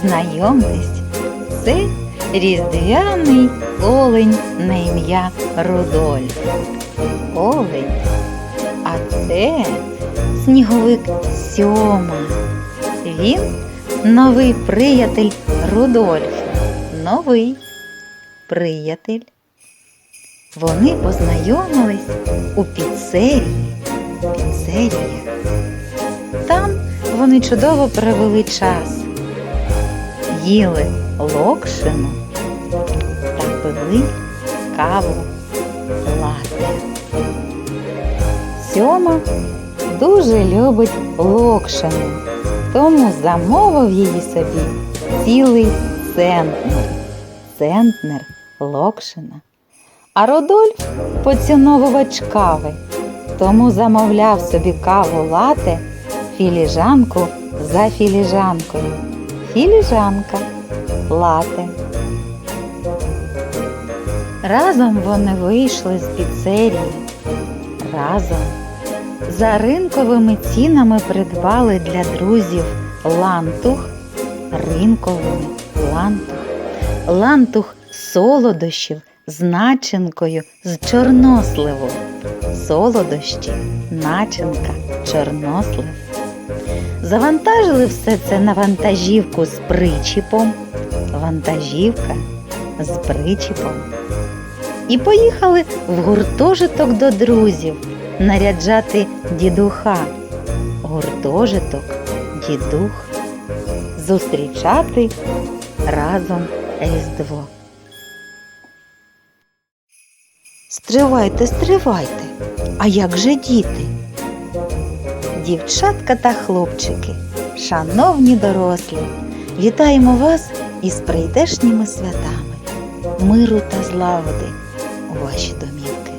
Знайомтесь, це різдвяний олень на ім'я Рудольф. Олень. А це сніговик Сьома. Він новий приятель Рудольфа. Новий приятель. Вони познайомились у піцерії. Піцерія. Там вони чудово провели час. Їли локшину та пили каву лате. Сьома дуже любить локшину, тому замовив її собі цілий центнер. Центнер локшина. А Родольф поціновувач кави, тому замовляв собі каву лате філіжанку за філіжанкою. Філіжанка лате. Разом вони вийшли з піцерії. Разом за ринковими цінами придбали для друзів лантух, ринковими лантух, лантух солодощів з начинкою з чорносливу. Солодощі, начинка, чорнослив. Завантажили все це на вантажівку з причіпом. Вантажівка з причіпом. І поїхали в гуртожиток до друзів наряджати дідуха. Гуртожиток, дідух. Зустрічати разом Різдво. Стривайте, стривайте. А як же діти? Дівчатка та хлопчики, шановні дорослі, вітаємо вас із прийдешніми святами, миру та злагоди у ваші домівки.